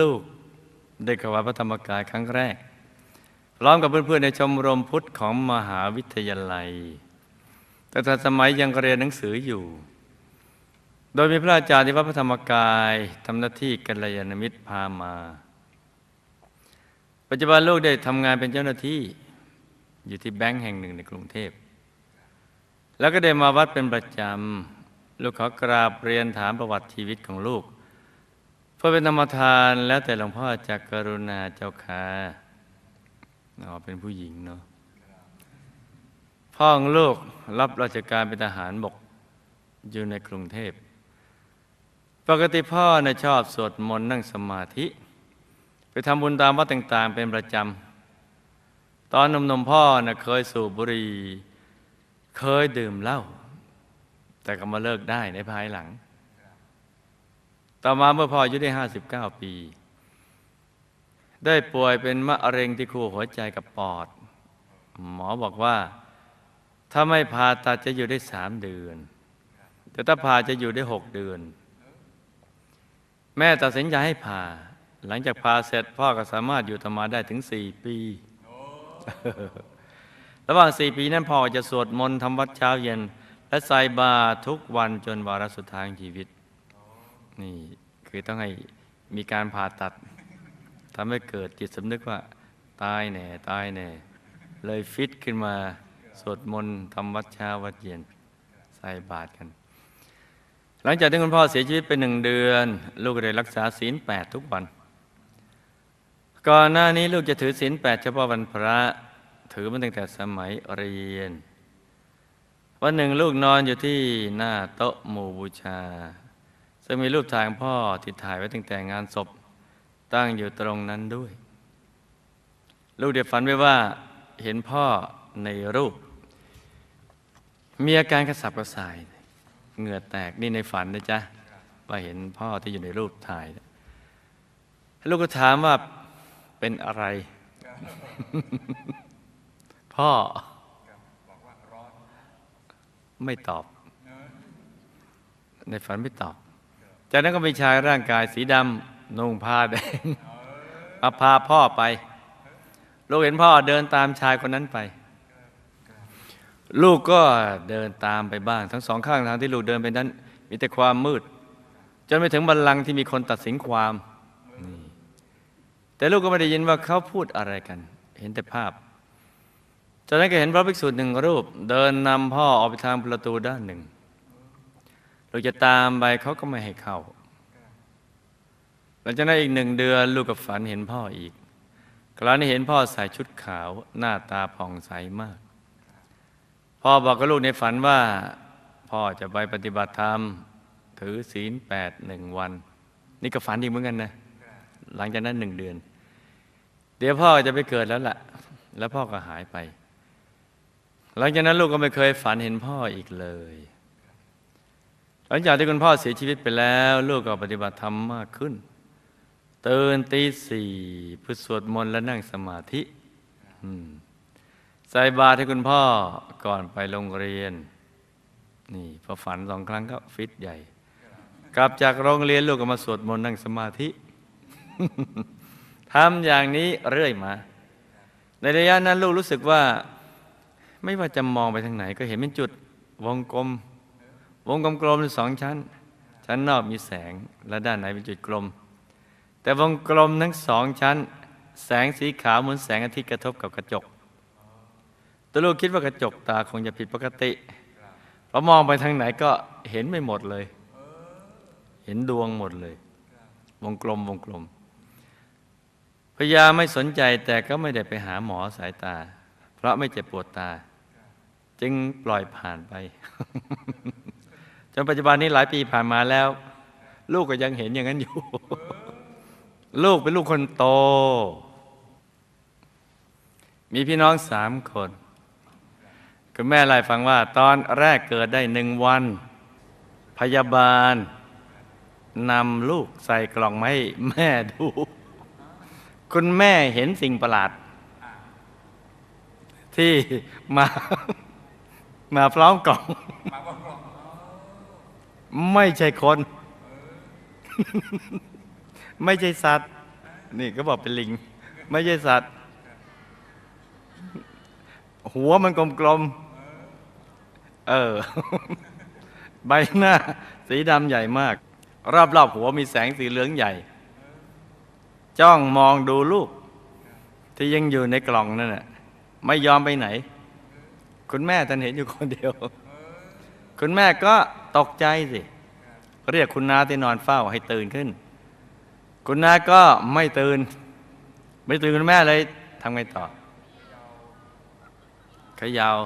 ลูกได้เข้าวัดพระธรรมกายครั้งแรกพร้อมกับเพื่อนๆในชมรมพุทธของมหาวิทยาลัย แต่ถ้าสมัยยังเรียนหนังสืออยู่ โดยมีพระอาจารย์ที่วัดพระธรรมกายทำหน้าที่กัลยาณมิตรพามา ปัจจุบันลูกได้ทำงานเป็นเจ้าหน้าที่อยู่ที่แบงก์แห่งหนึ่งในกรุงเทพ แล้วก็ได้มาวัดเป็นประจำ ลูกขอกราบเรียนถามประวัติชีวิตของลูก เพื่อเป็นธรรมทานแล้วแต่หลวงพ่อจะกรุณาเจ้าค่ะอ๋อเป็นผู้หญิงเนาะพ่อของลูกรับราชการเป็นทหารบกอยู่ในกรุงเทพ ปกติพ่อนะชอบสวดมนต์นั่งสมาธิ ไปทำบุญตามวัดต่างๆ เป็นประจำ ตอนนุ่มๆพ่อนะเคยสูบบุหรี่ เคยดื่มเหล้า แต่ก็มาเลิกได้ในภายหลัง ต่อมาเมื่อพ่ออายุได้ 59 ปี ได้ป่วยเป็นมะเร็งที่คู่หัวใจกับปอด หมอบอกว่า ถ้าไม่ผ่าตัดจะอยู่ได้สามเดือน แต่ถ้าผ่าจะอยู่ได้หกเดือน แม่ตัดสินใจให้ผ่า หลังจากผ่าเสร็จพ่อก็สามารถอยู่ธรรมาได้ถึงสี่ปี ระหว่างสี่ปีนั้นพ่อจะสวดมนต์ทำวัดเช้าเย็น และใส่บาตรทุกวันจนวาระสุดท้ายชีวิต นี่คือต้องให้มีการผ่าตัดทำให้เกิดจิตสำนึกว่า ตายแน่ ตายแน่ เลยฟิตขึ้นมาสวดมนต์ทำวัดเช้าวัดเย็นใส่บาตรกัน หลังจากที่คุณพ่อเสียชีวิตไปหนึ่งเดือน ลูกก็ได้รักษาศีลแปดทุกวัน ก่อนหน้านี้ลูกจะถือศีลแปดเฉพาะวันพระถือมาตั้งแต่สมัยเรียน วันหนึ่งลูกนอนอยู่ที่หน้าโต๊ะหมู่บูชา ซึ่งมีรูปถ่ายของพ่อที่ถ่ายไว้ตั้งแต่งานศพตั้งอยู่ตรงนั้นด้วย ลูกเด็ฝันไว้ว่าเห็นพ่อในรูป มีอาการกระสับกระส่าย เหงื่อแตกนี่ในฝันนะจ๊ะว่าเห็นพ่อที่อยู่ในรูปถ่าย ลูกก็ถามว่าเป็นอะไร พ่อไม่ตอบ ในฝันไม่ตอบ จากนั้นก็มีชายร่างกายสีดำนุ่งผ้าแดงมาพาพ่อไป ลูกเห็นพ่อเดินตามชายคนนั้นไป ลูกก็เดินตามไปบ้าง ทั้งสองข้างทางที่ลูกเดินไปนั้น มีแต่ความมืด จนไปถึงบัลลังก์ที่มีคนตัดสินความแต่ลูกก็ไม่ได้ยินว่าเขาพูดอะไรกัน เห็นแต่ภาพ จากนั้นก็เห็นพระภิกษุหนึ่งรูป เดินนำพ่อออกไปทางประตูด้านหนึ่ง ลูกจะตามไปเขาก็ไม่ให้เข้า หลังจากนั้นอีกหนึ่งเดือนลูกกับฝันเห็นพ่ออีก คราวนี้เห็นพ่อใส่ชุดขาวหน้าตาผ่องใสมาก พ่อบอกกับลูกในฝันว่า พ่อจะไปปฏิบัติธรรม ถือศีลแปดหนึ่งวัน นี่ก็ฝันอีกเหมือนกันนะ หลังจากนั้นหนึ่งเดือน เดี๋ยวพ่อจะไปเกิดแล้วล่ะ แล้วพ่อก็หายไป หลังจากนั้นลูกก็ไม่เคยฝันเห็นพ่ออีกเลย หลังจากที่คุณพ่อเสียชีวิตไปแล้ว ลูกก็ปฏิบัติธรรมมากขึ้นเตื่นตีสี่เพื่อสวดมนต์และนั่งสมาธิใส่บาตรให้คุณพ่อก่อนไปโรงเรียน นี่พอฝันสองครั้งก็ฟิตใหญ่ กลับจากโรงเรียนลูกก็มาสวดมนต์นั่งสมาธิทำอย่างนี้เรื่อยมา ในระยะนั้นลูกรู้สึกว่า ไม่ว่าจะมองไปทางไหน ก็เห็นเป็นจุดวงกลม วงกลมกลมๆสองชั้น ชั้นนอกมีแสงและด้านในเป็นจุดกลม แต่วงกลมทั้งสองชั้น แสงสีขาวเหมือนแสงอาทิตย์กระทบกับกระจกตัวลูกคิดว่ากระจกตาคงจะผิดปกติเพราะมองไปทางไหนก็เห็นไม่หมดเลย เห็นดวงหมดเลย วงกลมวงกลมพยาไม่สนใจแต่ก็ไม่ได้ไปหาหมอสายตา เพราะไม่เจ็บปวดตา จึงปล่อยผ่านไป นปัจจุบันนี้หลายปีผ่านมาแล้ว ลูกก็ยังเห็นอย่างนั้นอยู่ ลูกเป็นลูกคนโต มีพี่น้องสามคนคุณแม่เล่าให้ฟังว่า ตอนแรกเกิดได้หนึ่งวัน พยาบาลนำลูกใส่กล่องมาให้แม่ดู คุณแม่เห็นสิ่งประหลาด ที่มา มาพร้อมกล่อง ไม่ใช่คน ไม่ใช่สัตว์ นี่ก็บอกเป็นลิง ไม่ใช่สัตว์ หัวมันกลมๆ เออ ใบหน้า สีดำใหญ่มาก รอบๆหัวมีแสงสีเหลืองใหญ่ จ้องมองดูลูก ที่ยังอยู่ในกล่องนั่นแหละไม่ยอมไปไหน คุณแม่ท่านเห็นอยู่คนเดียว คุณแม่ก็ ตกใจสิ เรียกคุณนาที่นอนเฝ้าให้ตื่นขึ้น คุณนาก็ไม่ตื่น ไม่ตื่นคุณแม่เลยทำไงต่อขยาว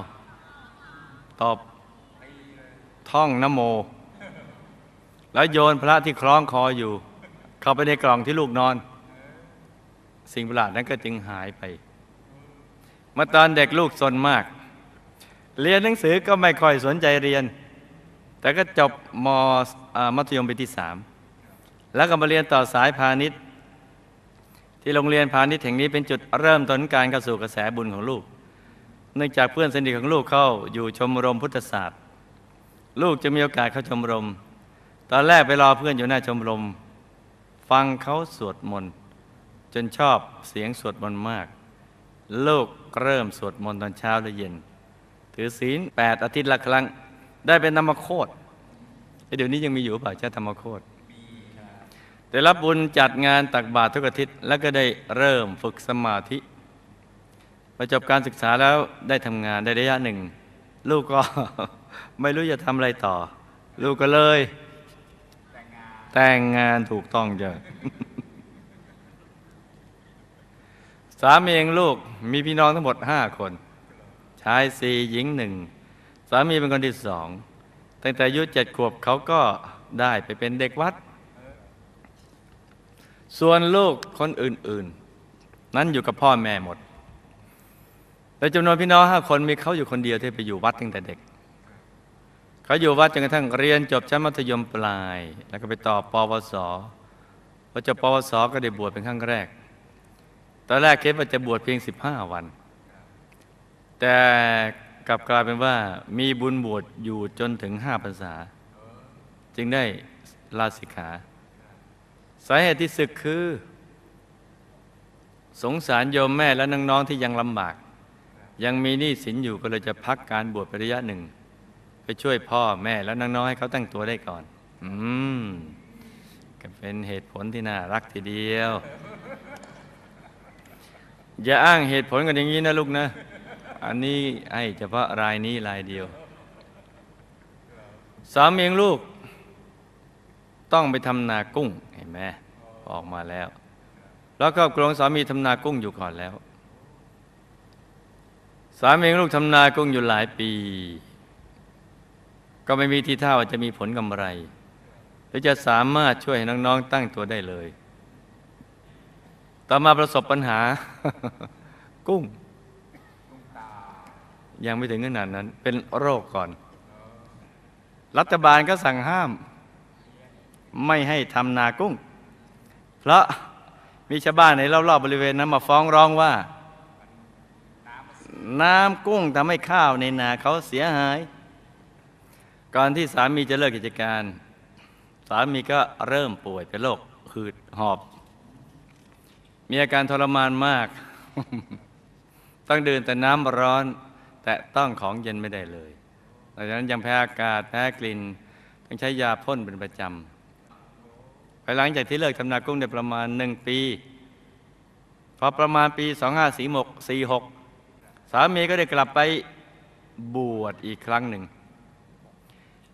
ตอบท่องนโม แล้วโยนพระที่คล้องคออยู่ เข้าไปในกล่องที่ลูกนอน สิ่งประหลาดนั้นก็จึงหายไปเมื่อตอนเด็กลูกสนมาก เรียนหนังสือก็ไม่ค่อยสนใจเรียน แต่ก็จบมมัธยมปีที่สามแล้วก็มาเรียนต่อสายพาณิชย์ ที่โรงเรียนพาณิชย์แห่งนี้เป็นจุดเริ่มต้นการเข้าสู่กระแสบุญของลูก เนื่องจากเพื่อนสนิทของลูกเข้าอยู่ชมรมพุทธศาสตร์ ลูกจะมีโอกาสเข้าชมรม ตอนแรกไปรอเพื่อนอยู่หน้าชมรม ฟังเขาสวดมนต์จนชอบเสียงสวดมนต์มาก ลูกเริ่มสวดมนต์ตอนเช้าและเย็น ถือศีลแปดอาทิตย์ละครั้ง ได้เป็นธรรมโคตรเอ้ยเดี๋ยวนี้ยังมีอยู่เปล่าเจ้าธรรมโคตรได้รับบุญจัดงานตักบาตรทุกอาทิตย์แล้วก็ได้เริ่มฝึกสมาธิพอจบการศึกษาแล้วได้ทำงานได้ระยะหนึ่ง ลูกก็ไม่รู้จะทำอะไรต่อ ลูกก็เลย แต่งงานถูกต้องจ้ะสามีเองลูกมีพี่น้องทั้งหมดห้าคน ชายสี่หญิงหนึ่งามีเป็นคนที่สองตั้งแต่อายุเจ็ดขวบเขาก็ได้ไปเป็นเด็กวัด ส่วนลูกคนอื่น ๆ นั้นอยู่กับพ่อแม่หมดแต่จำนวนพี่น้องห้าคนมีเขาอยู่คนเดียวที่ไปอยู่วัดตั้งแต่เด็ก เขาอยู่วัดจนกระทั่งเรียนจบชั้นมัธยมปลาย แล้วก็ไปต่อปวสพอจบปวสก็ได้บวชเป็นครั้งแรก ตอนแรกคิดว่าจะบวชเพียง 15 วัน แต่ กลับกลายเป็นว่ามีบุญบวชอยู่จนถึงห้าพรรษา จึงได้ลาสิกขาสาเหตุที่ศึกคือ สงสารโยมแม่และน้องๆที่ยังลำบาก ยังมีหนี้สินอยู่ก็เลยจะพักการบวชไประยะหนึ่ง ไปช่วยพ่อแม่และน้องๆให้เขาตั้งตัวได้ก่อน อืมก็เป็นเหตุผลที่น่ารักทีเดียว อย่าอ้างเหตุผลกันอย่างนี้นะลูกนะ อันนี้ให้เฉพาะรายนี้รายเดียว สามีของลูก ต้องไปทำนากุ้งเห็นไหมออกมาแล้ว แล้วก็กรงสามีทำนากุ้งอยู่ก่อนแล้ว สามีของลูกทำนากุ้งอยู่หลายปี ก็ไม่มีทีท่าว่าจะมีผลกำไร หรือจะสามารถช่วยให้น้องๆตั้งตัวได้เลย ต่อมาประสบปัญหากุ้ง ยังไม่ถึงขนาดนั้น เป็นโรคก่อน รัฐบาลก็สั่งห้าม ไม่ให้ทำนากุ้ง เพราะมีชาวบ้านในรอบๆบริเวณนั้นมาฟ้องร้องว่า น้ำกุ้งทำให้ข้าวในนาเขาเสียหาย ก่อนที่สามีจะเลิกกิจการ สามีก็เริ่มป่วยเป็นโรคหืดหอบ มีอาการทรมานมาก ต้องดื่มแต่น้ำร้อน แต่ต้องของเย็นไม่ได้เลยหลังจากนั้นยังแพ้อากาศแพ้กลิ่นต้องใช้ยาพ่นเป็นประจำภายหลังจากที่เลิกทำนากุ้งได้ประมาณหนึ่งปีพอประมาณปี 2546สามีก็ได้กลับไปบวชอีกครั้งหนึ่ง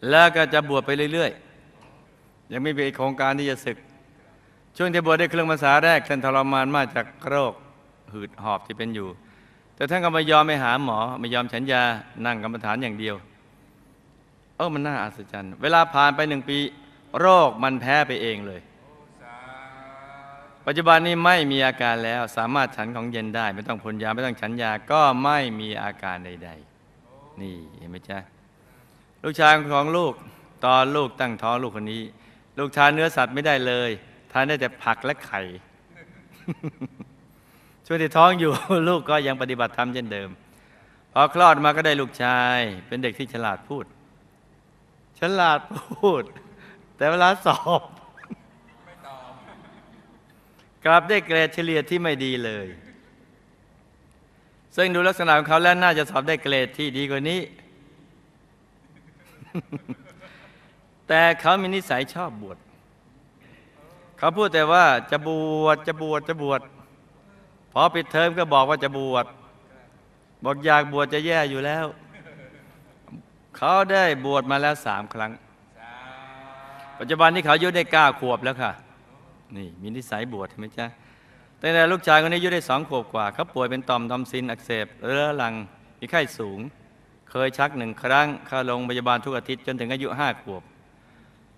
แล้วก็จะบวชไปเรื่อยๆ ยังไม่มีโครงการที่จะศึก ช่วงที่บวชได้เครื่องภาษาแรกท่านทรมานมากจากโรคหืดหอบที่เป็นอยู่ แต่ท่านก็ไม่ยอมไปหาหมอ ไม่ยอมฉันยานั่งกรรมฐานอย่างเดียว เออมันน่าอัศจรรย์ เวลาผ่านไปหนึ่งปี โรคมันแพ้ไปเองเลย ปัจจุบันนี้ไม่มีอาการแล้ว สามารถฉันของเย็นได้ ไม่ต้องพ่นยาไม่ต้องฉันยาก็ไม่มีอาการใด ๆ นี่เห็นไหมจ๊ะลูกชายของลูกตอนลูกตั้งท้องลูกคนนี้ ลูกทานเนื้อสัตว์ไม่ได้เลย ทานได้แต่ผักและไข่ ช่วงที่ท้องอยู่ ลูกก็ยังปฏิบัติธรรมเช่นเดิม พอคลอดมาก็ได้ลูกชาย เป็นเด็กที่ฉลาดพูด ฉลาดพูด แต่เวลาสอบกลับได้เกรดเฉลี่ยที่ไม่ดีเลย ซึ่งดูลักษณะของเขาแล้วน่าจะสอบได้เกรดที่ดีกว่านี้ แต่เขามีนิสัยชอบบวชเขาพูดแต่ว่าจะบวชจะบวชจะบวช อปิดเทอมก็บอกว่าจะบวชบอกอยากบวชจะแย่อยู่แล้ว เขาได้บวชมาแล้วสามครั้ง ปัจจุบันนี้เขาอายุได้เก้าขวบแล้วค่ะ นี่มีนิสัยบวชเห็นไหมจ๊ะแต่แต่ลูกชายคนนี้อายุได้สองขวบกว่าเขาป่วยเป็นต่อมทอมซินอักเสบเรื้อรังมีไข้สูง เคยชักหนึ่งครั้งเข้าโรงพยาบาลทุกอาทิตย์จนถึงอายุห้าขวบ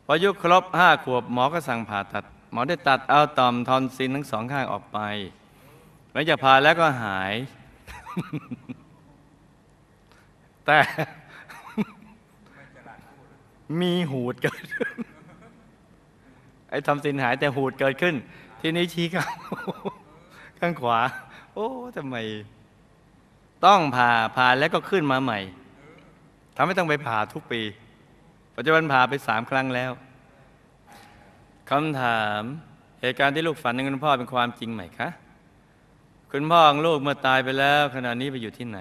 พออายุครบห้าขวบหมอก็สั่งผ่าตัด หมอได้ตัดเอาต่อมทอนซินทั้งสองข้างออกไป หลังจากผ่าแล้วก็หาย แต่มีหูดเกิดขึ้นไอ้ทำสินหายแต่หูดเกิดขึ้น ทีนี้ชี้ข้างข้างขวา โอ้ทำไม ต้องผ่าผ่าแล้วก็ขึ้นมาใหม่ทำให้ต้องไปผ่าทุกปี ปัจจุบันผ่าไปสามครั้งแล้วคำถามเหตุการณ์ที่ลูกฝันถึงคุณพ่อเป็นความจริงไหมคะ คุณพ่อของลูกเมื่อตายไปแล้ว ขณะนี้ไปอยู่ที่ไหน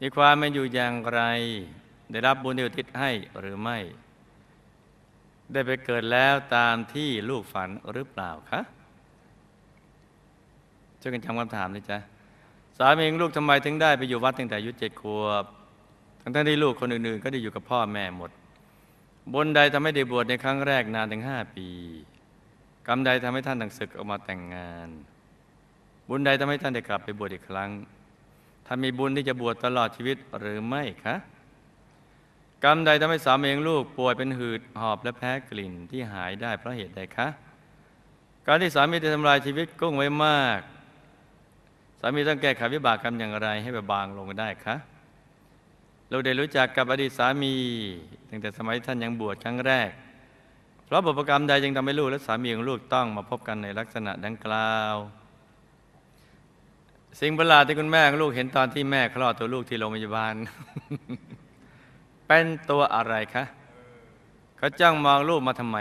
มีความเป็นอยู่อย่างไร ได้รับบุญที่อุทิศให้หรือไม่ ได้ไปเกิดแล้วตามที่ลูกฝันหรือเปล่าคะช่วยกันจำคำถามเลยจ้ะสามีของลูกทำไมถึงได้ไปอยู่วัดตั้งแต่อายุเจ็ดขวบทั้งที่ลูกคนอื่นๆ ก็ได้อยู่กับพ่อแม่หมด บนใดทำให้ได้บวชในครั้งแรกนานถึงห้าปี กรรมใดทำให้ท่านต้องศึกออกมาแต่งงาน บุญใดทำให้ท่านได้กลับไปบวชอีกครั้งท่านมีบุญที่จะบวชตลอดชีวิตหรือไม่คะกรรมใดทำให้สามีของลูกป่วยเป็นหืดหอบและแพ้กลิ่นที่หายได้เพราะเหตุใดคะ การที่สามีได้ทำลายชีวิตกุ้งไว้มาก สามีต้องแก้ไขวิบากกรรมอย่างไรให้เบาบางลงได้คะเราได้รู้จักกับอดีตสามีตั้งแต่สมัยท่านยังบวชครั้งแรก เพราะบุพกรรมใดจึงทำให้ลูกและสามีของลูกต้องมาพบกันในลักษณะดังกล่าว สิ่งประหลาดที่คุณแม่ลูกเห็นตอนที่แม่คลอดตัวลูกที่โรงพยาบาล เป็นตัวอะไรคะเขาจ้องมองลูกมาทำไม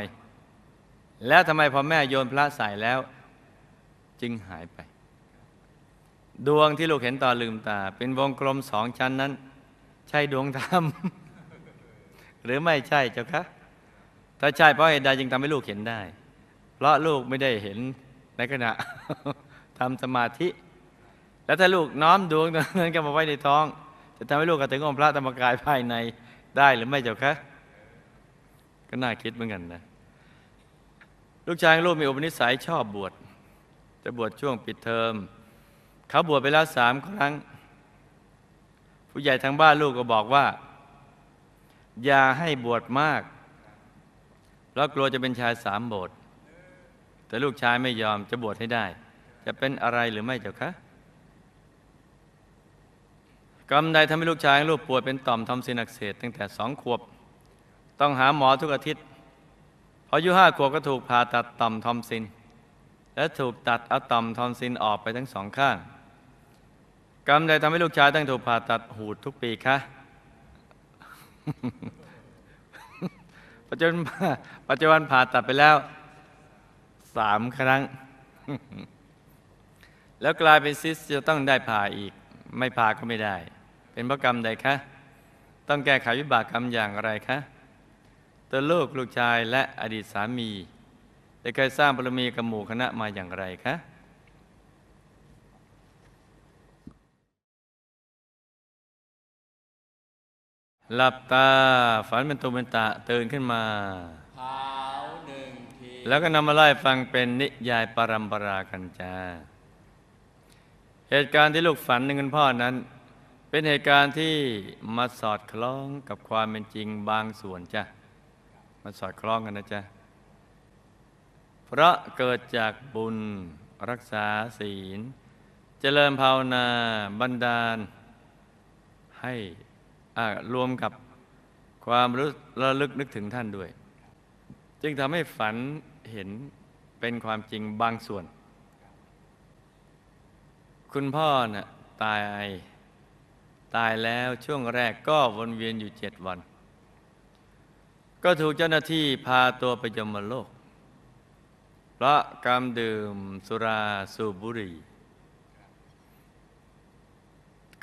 แล้วทำไมพอแม่โยนพระใส่แล้ว จึงหายไป ดวงที่ลูกเห็นตอนลืมตา เป็นวงกลมสองชั้นนั้น ใช่ดวงธรรม หรือไม่ใช่เจ้าคะถ้าใช่เพราะเหตุใดจึงทำให้ลูกเห็นได้ เพราะลูกไม่ได้เห็นในขณะทำสมาธิ แล้วถ้าลูกน้อมดวงนั้นก็มาไว้ในท้อง จะทำให้ลูกกระถึงองค์พระธรรมกายภายในได้หรือไม่เจ้าคะ ก็น่าคิดเหมือนกันนะ ลูกชายลูกมีอุปนิสัยชอบบวชจะบวชช่วงปิดเทอม เขาบวชไปแล้วสามครั้ง ผู้ใหญ่ทางบ้านลูกก็บอกว่า อย่าให้บวชมาก เพราะกลัวจะเป็นชายสามโบสถ์แต่ลูกชายไม่ยอมจะบวชให้ได้ จะเป็นอะไรหรือไม่เจ้าคะ กรรมใดทำให้ลูกชายลูกป่วยเป็นต่อมทอมซินอักเสบตั้งแต่สองขวบตต้องหาหมอทุกอาทิตย์พออายุห้าขวบก็ถูกผ่าตัดต่อมทอมซิน และถูกตัดเอาต่อมทอมซินออกไปทั้งสองข้าง กรรมใดทำให้ลูกชายต้องถูกผ่าตัดหูดทุกปีคะปัจจุบันปัจจุบันผ่าตัดไปแล้วสามครั้ง แล้วกลายเป็นซิสจะต้องได้ผ่าอีก ไม่ผ่าก็ไม่ได้ เป็นเพราะกรรมใดคะ ต้องแก้ไขวิบากกรรมอย่างไรคะตัวลูกลูกชายและอดีตสามี ได้เคยสร้างบารมีกับหมู่คณะมาอย่างไรคะหลับตาฝันเป็นตุเป็นตะตื่นขึ้นมาขาวหนึ่งทีแล้วก็นำมาไล่ฟังเป็นนิยายปรัมปรากันจาเหตุการณ์ที่ลูกฝันในเงินพ่อนั้น เป็นเหตุการณ์ที่มาสอดคล้องกับความเป็นจริงบางส่วนจ้ะมาสอดคล้องกันนะจ๊ะเพราะเกิดจากบุญรักษาศีล เจริญภาวนาบันดาล ให้อ่ารวมกับความรู้ระลึกนึกถึงท่านด้วย จึงทำให้ฝันเห็นเป็นความจริงบางส่วน คุณพ่อน่ะตาย ตายแล้วช่วงแรกก็วนเวียนอยู่เจ็ดวัน ก็ถูกเจ้าหน้าที่พาตัวไปยมโลก เพราะกรรมดื่มสุราสูบบุหรี่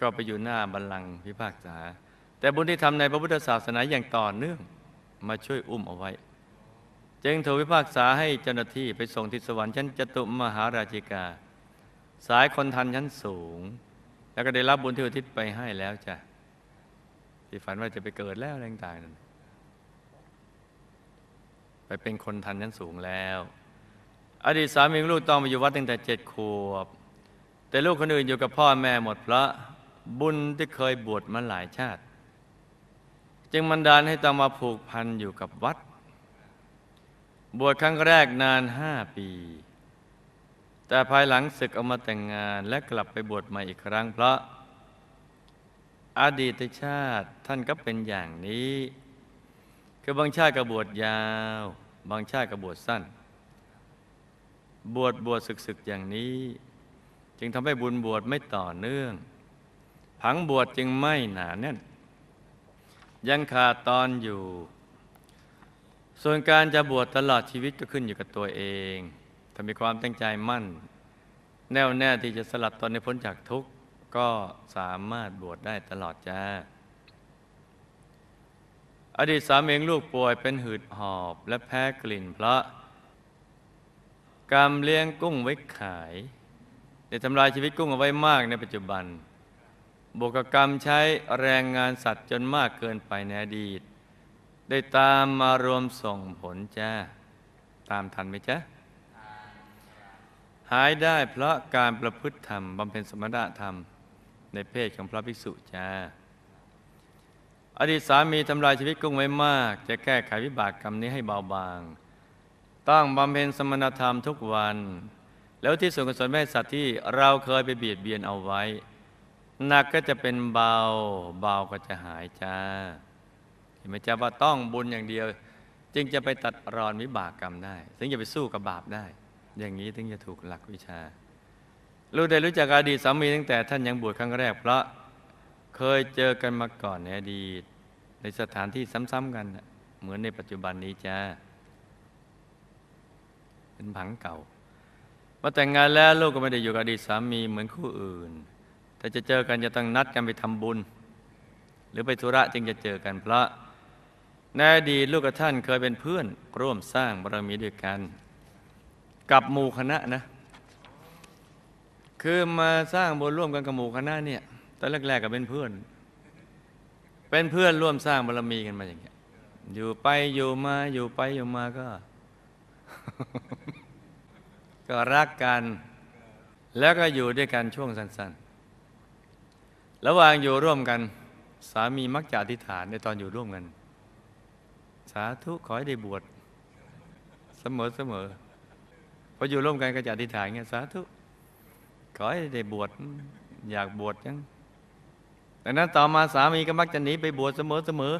ก็ไปอยู่หน้าบัลลังก์พิพากษา แต่บุญที่ทำในพระพุทธศาสนาอย่างต่อเนื่องมาช่วยอุ้มเอาไว้ จึงถูกพิพากษาให้เจ้าหน้าที่ไปส่งที่สวรรค์ชั้นจตุมหาราชิกา สายคนทันชั้นสูง แล้วก็ได้รับบุญที่อุทิศไปให้แล้วจ้ะที่ฝันว่าจะไปเกิดแล้วอะไรต่างๆนั้นไปเป็นคนทันชั้นสูงแล้ว อดีตสามีลูกต้องมาอยู่วัดตั้งแต่เจ็ดขวบ แต่ลูกคนอื่นอยู่กับพ่อแม่หมดเพราะบุญที่เคยบวชมาหลายชาติ จึงบันดาลให้ต้องมาผูกพันอยู่กับวัด บวชครั้งแรกนานห้าปี แต่ภายหลังศึกออกมาแต่งงานและกลับไปบวชใหม่อีกครั้งเพราะ อดีตชาติท่านก็เป็นอย่างนี้ คือบางชาติก็บวชยาว บางชาติก็บวชสั้น บวชบวชศึกๆอย่างนี้ จึงทำให้บุญบวชไม่ต่อเนื่อง ผังบวชจึงไม่หนาแน่น ยังขาดตอนอยู่ ส่วนการจะบวชตลอดชีวิตก็ขึ้นอยู่กับตัวเอง ถ้ามีความตั้งใจมั่น แน่วแน่ที่จะสลัดตนในพ้นจากทุกข์ ก็สามารถบวชได้ตลอดจ้า อดีตสามีของลูกป่วยเป็นหืดหอบและแพ้กลิ่นเพราะกรรมเลี้ยงกุ้งไว้ขายได้ทำลายชีวิตกุ้งเอาไว้มากในปัจจุบันบวกกรรมใช้แรงงานสัตว์จนมากเกินไปในอดีต ได้ตามมารวมส่งผลจ้า ตามทันไหมจ๊ะายได้เพราะการประพฤติธรรมบำเพ็ญสมณธรรม ในเพศของพระภิกษุจ้าอดีตสามีทำลายชีวิตกุ้งไว้มาก จะแก้ไขวิบากกรรมนี้ให้เบาบาง ต้องบำเพ็ญสมณธรรมทุกวัน แล้วที่ส่วนกุศลแม่สัตว์ที่เราเคยไปเบียดเบียนเอาไว้หนักก็จะเป็นเบา เบาก็จะหายจ้า เห็นไหมจ๊ะว่าต้องบุญอย่างเดียว จึงจะไปตัดรอนวิบากกรรมได้ถึงจะไปสู้กับบาปได้ อย่างนี้ถึงจะถูกหลักวิชา ลูกได้รู้จักอดีตสามีตั้งแต่ท่านยังบวชครั้งแรก เพราะเคยเจอกันมาก่อนในอดีต ในสถานที่ซ้ำๆกันเหมือนในปัจจุบันนี้จ้าเป็นผังเก่ามาแต่งงานแล้วลูกก็ไม่ได้อยู่กับอดีตสามีเหมือนคู่อื่น แต่จะเจอกันจะต้องนัดกันไปทำบุญ หรือไปธุระจึงจะเจอกันเพราะในอดีตลูกกับท่านเคยเป็นเพื่อนร่วมสร้างบารมีด้วยกัน กับหมู่คณะนะ คือมาสร้างบุญร่วมกันกับหมู่คณะเนี่ยตอนแรกๆก็เป็นเพื่อน เป็นเพื่อนร่วมสร้างบารมีกันมาอย่างเงี้ยอยู่ไปอยู่มาอยู่ไปอยู่มาก็ ก็รักกัน แล้วก็อยู่ด้วยกันช่วงสั้นๆ ระหว่างอยู่ร่วมกัน สามีมักจะอธิษฐานในตอนอยู่ร่วมกัน สาธุขอให้ได้บวชเสมอเสมอ ออยู่ร่วมกันก็จะอธิษฐานไงสาธุขอให้ได้บวชอยากบวชยังดังนั้นต่อมาสามีก็มักจะหนีไปบวชเสมอเสมอ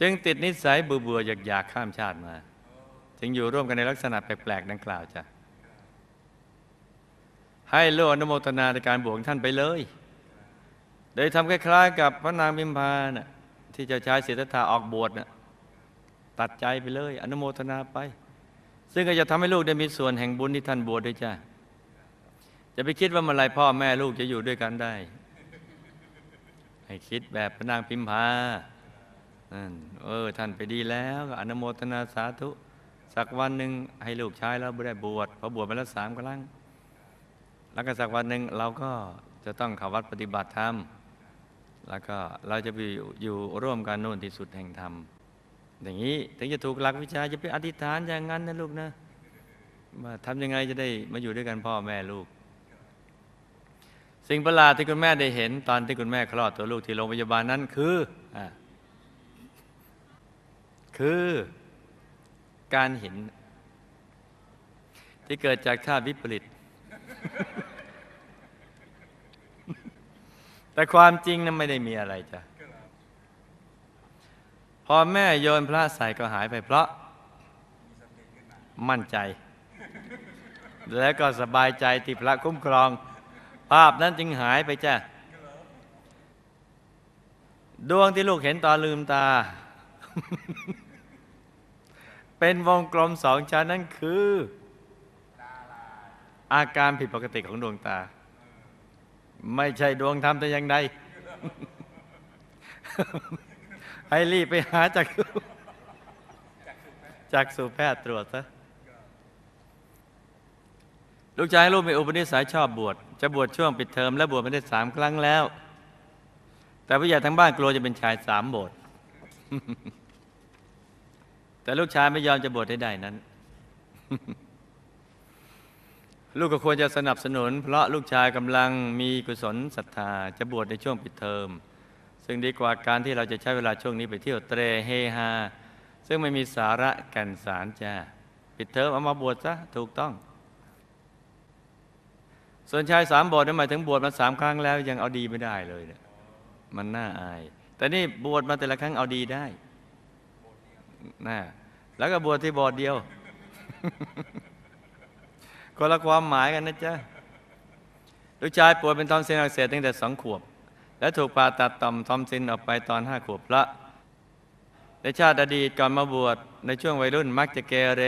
จึงติดนิสัยเบื่อเบื่อๆอยากข้ามชาติมา จึงอยู่ร่วมกันในลักษณะแปลกๆดังกล่าวจ้ะให้โลกอนุโมทนาในการบวชท่านไปเลย โดยทำคล้ายๆกับพระนางพิมพาน่ะที่เจ้าชายสิทธัตถะออกบวชน่ะ ตัดใจไปเลย อนุโมทนาไป ซึ่งก็จะทำให้ลูกได้มีส่วนแห่งบุญที่ท่านบวชด้วยจ้ะจะไปคิดว่าเมื่อไรพ่อแม่ลูกจะอยู่ด้วยกันได้ ให้คิดแบบพระนางพิมพาเออ ท่านไปดีแล้วก็อนุโมทนาสาธุ สักวันหนึ่งให้ลูกชายเราได้บวชพอบวชมาแล้วสามครั้งแล้วก็สักวันหนึ่งเราก็จะต้องเข้าวัดปฏิบัติธรรม แล้วก็เราจะไปอยู่ร่วมกันโน่นที่สุดแห่งธรรม อย่างนี้ถึงจะถูกหลักวิชาจะไปอธิษฐานอย่างนั้นนะลูกนะว่าทำยังไงจะได้มาอยู่ด้วยกันพ่อแม่ลูก สิ่งประหลาดที่คุณแม่ได้เห็น ตอนที่คุณแม่คลอดตัวลูกที่โรงพยาบาลนั้นคืออคือการเห็น ที่เกิดจากธาตุวิปริต แต่ความจริงนั้นไม่ได้มีอะไรจ้ะ พอแม่โยนพระใส่ก็หายไปเพราะ มั่นใจ แล้วก็สบายใจที่พระคุ้มครอง ภาพนั้นจึงหายไปจ้ะดวงที่ลูกเห็นตอนลืมตา เป็นวงกลมสองชั้นนั่นคือ อาการผิดปกติของดวงตา ไม่ใช่ดวงธรรมแต่อย่างใด ให้รีบไปหาจากจากสู่แพทย์ตรวจซะลูกชายลูกมีอุปนิสัยชอบบวชจะบวชช่วงปิดเทอมและบวชมาได้สามครั้งแล้ว แต่ผู้ใหญ่ทั้งบ้านกลัวจะเป็นชายสามโบสถ์แต่ลูกชายไม่ยอมจะบวชให้ได้นั้น ลูกก็ควรจะสนับสนุน เพราะลูกชายกำลังมีกุศลศรัทธาจะบวชในช่วงปิดเทอม ซึ่งดีกว่าการที่เราจะใช้เวลาช่วงนี้ไปเที่ยวเตรเฮฮาซึ่งไม่มีสาระแก่นสารจ้าปิดเทอมเอามาบวชซะถูกต้อง ส่วนชายสามบวชนั้นหมายถึงบวชมาสามครั้งแล้วยังเอาดีไม่ได้เลยเนี่ยมันน่าอาย แต่นี่บวชมาแต่ละครั้งเอาดีได้น่าแล้วก็บวชที่บวชเดียวคนละความหมายกันนะจ๊ะลูกชายป่วยเป็นทอมซินอักเสบตั้งแต่สองขวบ และถูกผ่าตัดต่อมทอมซินออกไปตอนห้าขวบละในชาติอดีตก่อนมาบวชในช่วงวัยรุ่นมักจะเกเร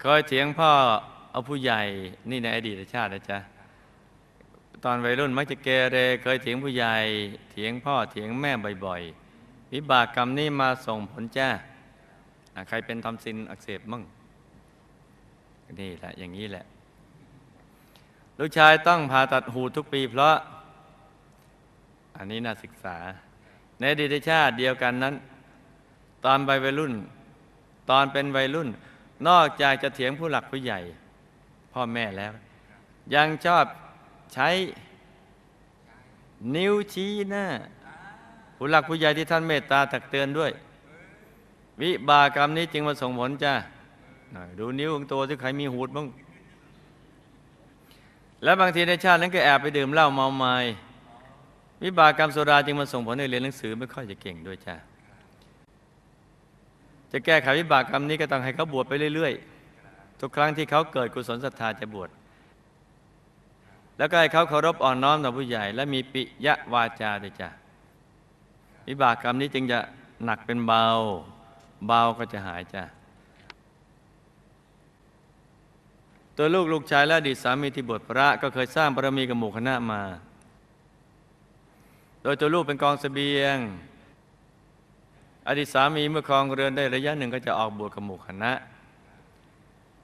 เคยเถียงพ่อเอาผู้ใหญ่นี่ในอดีตชาตินะจ๊ะตอนวัยรุ่นมักจะเกเรเคยเถียงผู้ใหญ่เถียงพ่อเถียงแม่บ่อยๆวิบากกรรมนี้มาส่งผลจ้าใครเป็นทอมซินอักเสบมั่งนี่แหละอย่างนี้แหละ ลูกชายต้องผ่าตัดหูทุกปีเพราะ อันนี้น่าศึกษา ในอดีตชาติเดียวกันนั้น ตอนวัยรุ่น ตอนเป็นวัยรุ่น นอกจากจะเถียงผู้หลักผู้ใหญ่ พ่อแม่แล้ว ยังชอบใช้นิ้วชี้หน้าผู้หลักผู้ใหญ่ที่ท่านเมตตาตักเตือนด้วย วิบากรรมนี้จึงมาส่งผลจ้าดูนิ้วของตัวที่ใครมีหูดบ้างแล้วบางทีในชาตินั้นก็แอบไปดื่มเหล้าเมาไมา้ วิบากกรรมโซดาจึงมาส่งผลให้เรียนหนังสือไม่ค่อยจะเก่งด้วยจ้าจะแก้ไขวิบากกรรมนี้ก็ต้องให้เขาบวชไปเรื่อยๆ ทุกครั้งที่เขาเกิดกุศลศรัทธาจะบวชแล้วก็ให้เขาเคารพอ่อนน้อมต่อผู้ใหญ่ และมีปิยวาจาด้วยจ้าวิบากกรรมนี้จึงจะหนักเป็นเบา เบาก็จะหายจ้าตัวลูกลูกชายและอดีตสามีที่บวชพระก็เคยสร้างบารมีกับหมู่คณะมา โดยตัวลูกเป็นกองเสบียง อดีตสามีเมื่อครองเรือนได้ระยะหนึ่งก็จะออกบวชกับหมู่คณะ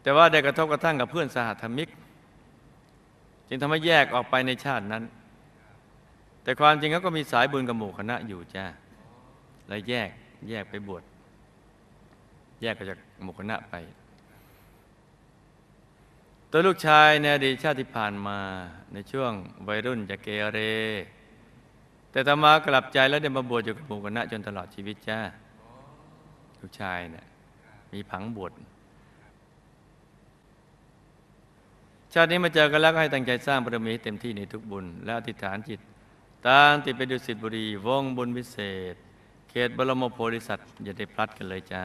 แต่ว่าได้กระทบกระทั่งกับเพื่อนสหธรรมิก จึงทำให้แยกออกไปในชาตินั้น แต่ความจริงเขาก็มีสายบุญกับหมู่คณะอยู่จ้าแล้วแยกแยกไปบวชแยกออกจากหมู่คณะไป ตัวลูกชายในอดีตชาติที่ผ่านมาในช่วงวัยรุ่นจะเกเร แต่ต่อมากลับใจแล้วได้มาบวชอยู่กับหมู่คณะจนตลอดชีวิตจ้าลูกชายเนะี่ยมีผังบวชชาตินี้มาเจอกันแล้วก็ให้ตั้งใจสร้างบารมีให้เต็มที่ในทุกบุญ และอธิษฐานจิตตามติดไปดูสิทธิบุรีวงบุญวิเศษ เขตบรมโพธิสัตว์อย่าได้พลัดกันเลยจ้า